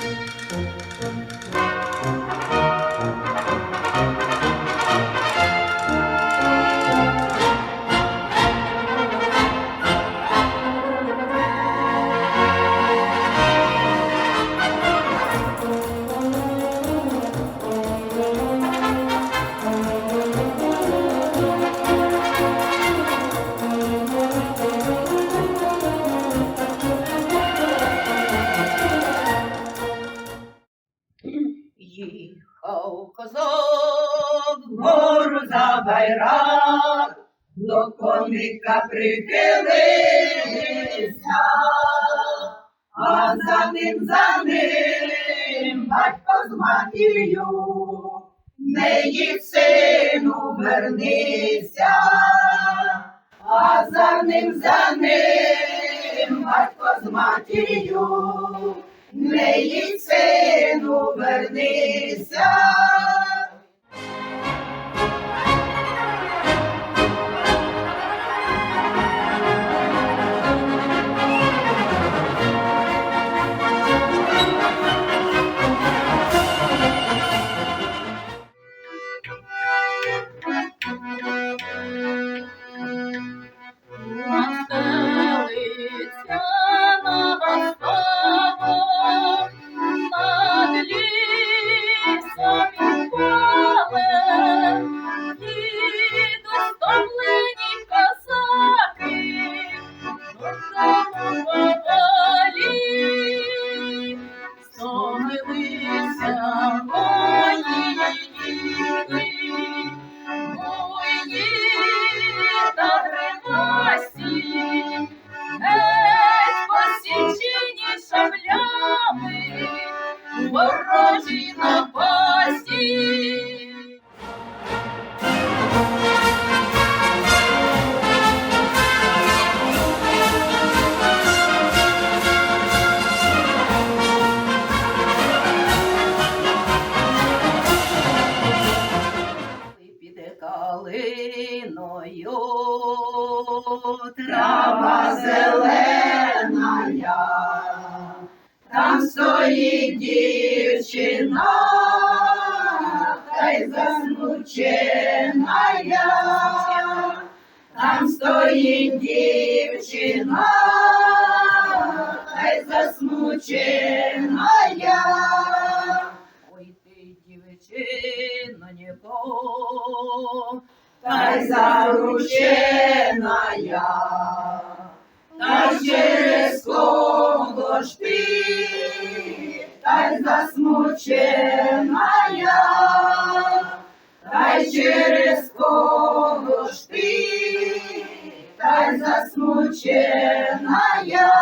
Müzik вгору за байрак, до коника прихилився, а за ним, за ним батько з матір'ю, не їдь, сину, вернися, а за ним, за ним батько з матір'ю, не їдь, сину, вернися. Піде калиною, трава зелена, там стоїть дівчина, та й засмучена, там стоїть дівчина, та й засмучена. Ой ти, дівчино, нікого, та й заручена я, та через кого ж ти, та й засмучена я, та через кого ж ти, засмучена я.